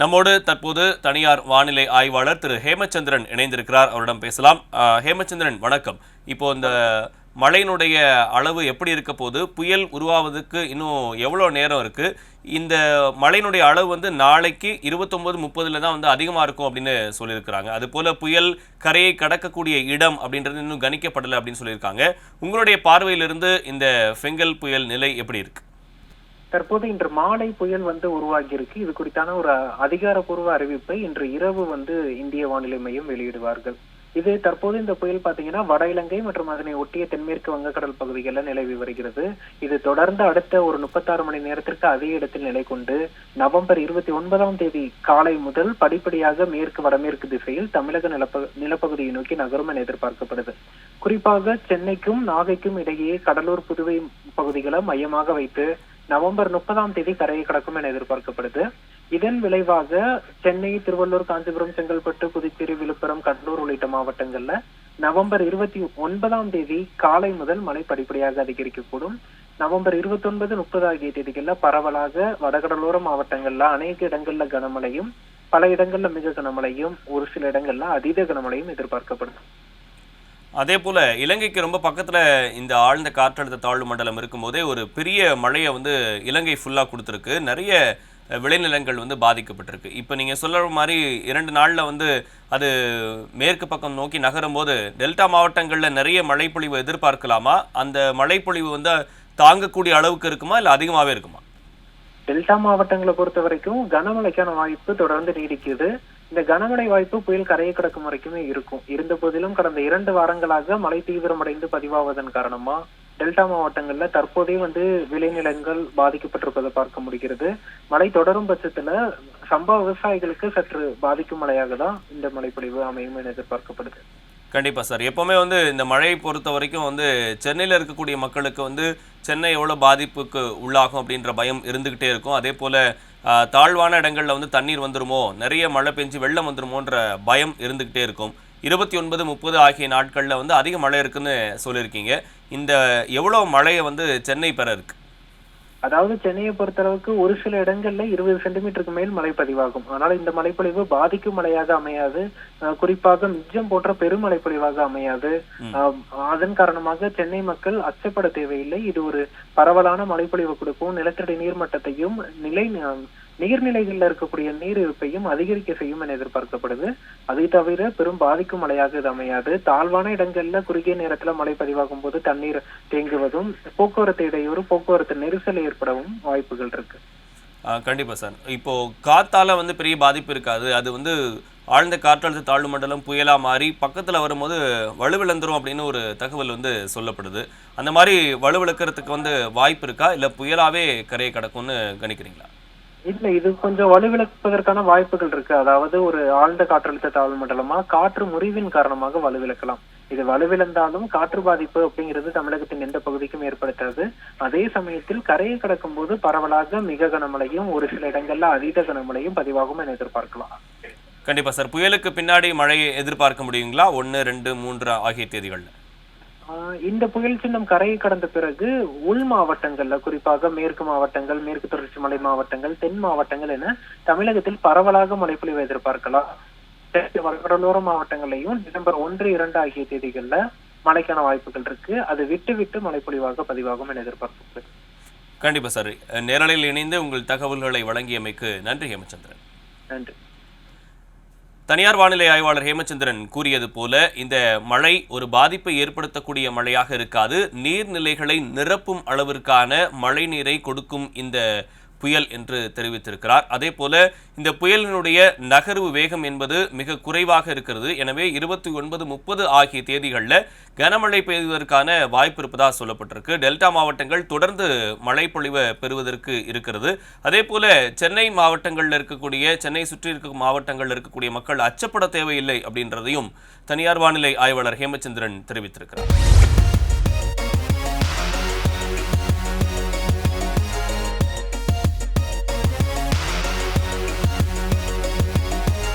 நம்மோடு தற்போது தனியார் வானிலை ஆய்வாளர் திரு ஹேமச்சந்திரன் இணைந்திருக்கிறார். அவரிடம் பேசலாம். ஹேமச்சந்திரன் வணக்கம். இப்போ இந்த மழையினுடைய அளவு எப்படி இருக்க போது புயல் உருவாவதுக்கு இன்னும் எவ்வளோ நேரம் இருக்குது இந்த மழையினுடைய அளவு வந்து நாளைக்கு இருபத்தொம்போது முப்பதுல தான் வந்து அதிகமாக இருக்கும் அப்படின்னு சொல்லியிருக்கிறாங்க. அதுபோல் புயல் கரையை கடக்கக்கூடிய இடம் அப்படின்றது இன்னும் கணிக்கப்படலை அப்படின்னு சொல்லியிருக்காங்க. உங்களுடைய பார்வையிலிருந்து இந்த ஃபெங்கல் புயல் நிலை எப்படி இருக்குது தற்போது இன்று மாலை புயல் வந்து உருவாகியிருக்கு. இது குறித்தான ஒரு அதிகாரப்பூர்வ அறிவிப்பை இன்று இரவு வந்து இந்திய வானிலை மையம் வெளியிடுவார்கள். இது தற்போது இந்த புயல் பாத்தீங்கன்னா வட இலங்கை மற்றும் அதனை ஒட்டிய தென்மேற்கு வங்கக்கடல் பகுதிகளில் நிலவி வருகிறது. இது தொடர்ந்து அடுத்த ஒரு முப்பத்தாறு மணி நேரத்திற்கு அதே இடத்தில் நிலை கொண்டு நவம்பர் இருபத்தி ஒன்பதாம் தேதி காலை முதல் படிப்படியாக மேற்கு வடமேற்கு திசையில் தமிழக நிலப்ப நிலப்பகுதியை நோக்கி நகரும் என எதிர்பார்க்கப்படுது. குறிப்பாக சென்னைக்கும் நாகைக்கும் இடையே கடலூர் புதுவை பகுதிகளை மையமாக வைத்து நவம்பர் முப்பதாம் தேதி கரையை கடக்கும் என எதிர்பார்க்கப்படுது. இதன் விளைவாக சென்னை திருவள்ளூர் காஞ்சிபுரம் செங்கல்பட்டு புதுச்சேரி விழுப்புரம் கடலூர் உள்ளிட்ட மாவட்டங்கள்ல நவம்பர் இருபத்தி ஒன்பதாம் தேதி காலை முதல் மழை படிப்படியாக அதிகரிக்கக்கூடும். நவம்பர் இருபத்தி ஒன்பது முப்பது ஆகிய தேதிகள்ல பரவலாக வடகடலோர மாவட்டங்கள்ல அநேக இடங்கள்ல கனமழையும் பல இடங்கள்ல மிக கனமழையும் ஒரு சில இடங்கள்ல அதீத கனமழையும் எதிர்பார்க்கப்படுது. அதே போல் இலங்கைக்கு ரொம்ப பக்கத்தில் இந்த ஆழ்ந்த காற்றழுத்த தாழ்வு மண்டலம் இருக்கும்போதே ஒரு பெரிய மழையை வந்து இலங்கை ஃபுல்லாக கொடுத்துருக்கு. நிறைய விளைநிலங்கள் வந்து பாதிக்கப்பட்டிருக்கு. இப்போ நீங்கள் சொல்கிற மாதிரி இரண்டு நாளில் வந்து அது மேற்கு பக்கம் நோக்கி நகரும் போது டெல்டா மாவட்டங்களில் நிறைய மழைப்பொழிவு எதிர்பார்க்கலாமா? அந்த மழைப்பொழிவு வந்து தாங்கக்கூடிய அளவுக்கு இருக்குமா? இல்லை அதிகமாகவே இருக்குமா? டெல்டா மாவட்டங்களை பொறுத்த வரைக்கும் கனமழைக்கான வாய்ப்பு தொடர்ந்து நீடிக்குது. இந்த கனமழை வாய்ப்பு புயல் கரையை கடக்கும் வரைக்குமே இருக்கும். இருந்த போதிலும் கடந்த இரண்டு வாரங்களாக மழை தீவிரமடைந்து பதிவாவதன் காரணமா டெல்டா மாவட்டங்கள்ல தற்போதே வந்து விளைநிலங்கள் பாதிக்கப்பட்டிருப்பதை பார்க்க முடிகிறது. மழை தொடரும் பட்சத்துல சம்பா விவசாயிகளுக்கு சற்று பாதிக்கும் மழையாக தான் இந்த மழைப்பொழிவு அமையும் என எதிர்பார்க்கப்படுது. கண்டிப்பாக சார். எப்போவுமே வந்து இந்த மழையை பொறுத்த வரைக்கும் வந்து சென்னையில் இருக்கக்கூடிய மக்களுக்கு வந்து சென்னை எவ்வளோ பாதிப்புக்கு உள்ளாகும் அப்படின்ற பயம் இருந்துக்கிட்டே இருக்கும். அதே போல் தாழ்வான இடங்கள்ல வந்து தண்ணீர் வந்துருமோ? நிறைய மழை பெஞ்சு வெள்ளம் வந்துருமோன்ற பயம் இருந்துக்கிட்டே இருக்கும். இருபத்தி ஒன்பது முப்பது ஆகிய நாட்களில் வந்து அதிக மழை இருக்குன்னு சொல்லியிருக்கீங்க. இந்த எவ்வளோ மழையை வந்து சென்னை பெற இருக்கு? அதாவது சென்னையை பொறுத்தளவுக்கு ஒரு சில இடங்கள்ல இருபது சென்டிமீட்டருக்கு மேல் மழை பதிவாகும் ஆனால் இந்த மழைப்பொழிவு பாதிக்கும் மழையாக அமையாது. குறிப்பாக மிச்சம் போன்ற பெருமழை பொழிவாக அமையாது. அதன் காரணமாக சென்னை மக்கள் அச்சப்பட தேவையில்லை. இது ஒரு பரவலான மழைப்பொழிவு கொடுக்கும். நிலத்தடி நீர்மட்டத்தையும் நிலை நீர்நிலைகளில் இருக்கக்கூடிய நீர் இருப்பையும் அதிகரிக்க செய்யும் என எதிர்பார்க்கப்படுது. அதை தவிர பெரும் பாதிக்கும் மழையாக இது அமையாது. தாழ்வான இடங்கள்ல குறுகிய நேரத்துல மழை பதிவாகும் போது தண்ணீர் தேங்குவதும் போக்குவரத்து இடையூறு போக்குவரத்து நெரிசல் ஏற்படவும் வாய்ப்புகள் இருக்கு. கண்டிப்பாக கண்டிப்பா சார். இப்போ காத்தால வந்து பெரிய பாதிப்பு இருக்காது. அது வந்து ஆழ்ந்த காற்றழுத்த தாழ்வு மண்டலம் புயலா மாறி பக்கத்துல வரும்போது வலுவிழந்துரும் அப்படின்னு ஒரு தகவல் வந்து சொல்லப்படுது. அந்த மாதிரி வலுவிழக்கிறதுக்கு வந்து வாய்ப்பு இருக்கா? இல்ல புயலாவே கரையை கிடக்கும்னு கணிக்கிறீங்களா? இல்ல இது கொஞ்சம் வலுவிழப்பதற்கான வாய்ப்புகள் இருக்கு. அதாவது ஒரு ஆழ்ந்த காற்றழுத்த தாழ்வு மண்டலமா காற்று முறிவின் காரணமாக வலுவிழக்கலாம். இது வலுவிழந்தாலும் காற்று பாதிப்பு அப்படிங்கிறது தமிழகத்தின் எந்த பகுதிக்கும் ஏற்படுத்தாது. அதே சமயத்தில் கரையை கடக்கும் போது பரவலாக மிக கனமழையும் ஒரு சில இடங்கள்ல அதீத கனமழையும் பதிவாகும் என எதிர்பார்க்கலாம். கண்டிப்பா சார். புயலுக்கு பின்னாடி மழையை எதிர்பார்க்க முடியுங்களா? ஒன்னு ரெண்டு மூன்று ஆகிய தேதிகள்ல. இந்த புயல் சின்னம் கரையை கடந்த பிறகு உள் மாவட்டங்கள்ல குறிப்பாக மேற்கு மாவட்டங்கள் மேற்கு தொடர்ச்சி மலை மாவட்டங்கள் தென் மாவட்டங்கள் என தமிழகத்தில் பரவலாக மழைப்பொழிவை எதிர்பார்க்கலாம். தெற்கு வடகடலோர மாவட்டங்களையும் டிசம்பர் ஒன்று இரண்டு ஆகிய தேதிகள்ல மழைக்கான வாய்ப்புகள் இருக்கு. அது விட்டு விட்டு மழைப்பொழிவாக பதிவாகும் என எதிர்பார்க்கப்படுது. கண்டிப்பா சார். நேரலையில் இணைந்து உங்கள் தகவல்களை வழங்கியமைக்கு நன்றி ஹேமச்சந்திரன். நன்றி. தனியார் வானிலை ஆய்வாளர் ஹேமச்சந்திரன் கூறியது போல இந்த மழை ஒரு பாதிப்பை ஏற்படுத்தக்கூடிய மழையாக இருக்காது. நீர்நிலைகளை நிரப்பும் அளவிற்கான மழை நீரை கொடுக்கும் இந்த புயல் என்று தெரிவித்திருக்கிறார். அதே போல இந்த புயலினுடைய நகர்வு வேகம் என்பது மிக குறைவாக இருக்கிறது. எனவே இருபத்தி ஒன்பது முப்பது ஆகிய தேதிகளில் கனமழை பெய்வதற்கான வாய்ப்பு இருப்பதாக சொல்லப்பட்டிருக்கு. டெல்டா மாவட்டங்கள் தொடர்ந்து மழை பொழிவை பெறுவதற்கு இருக்கிறது. அதே போல சென்னை மாவட்டங்களில் இருக்கக்கூடிய சென்னை சுற்றி இருக்கும் மாவட்டங்களில் இருக்கக்கூடிய மக்கள் அச்சப்பட தேவையில்லை அப்படின்றதையும் தனியார் வானிலை ஆய்வாளர் ஹேமச்சந்திரன் தெரிவித்திருக்கிறார்.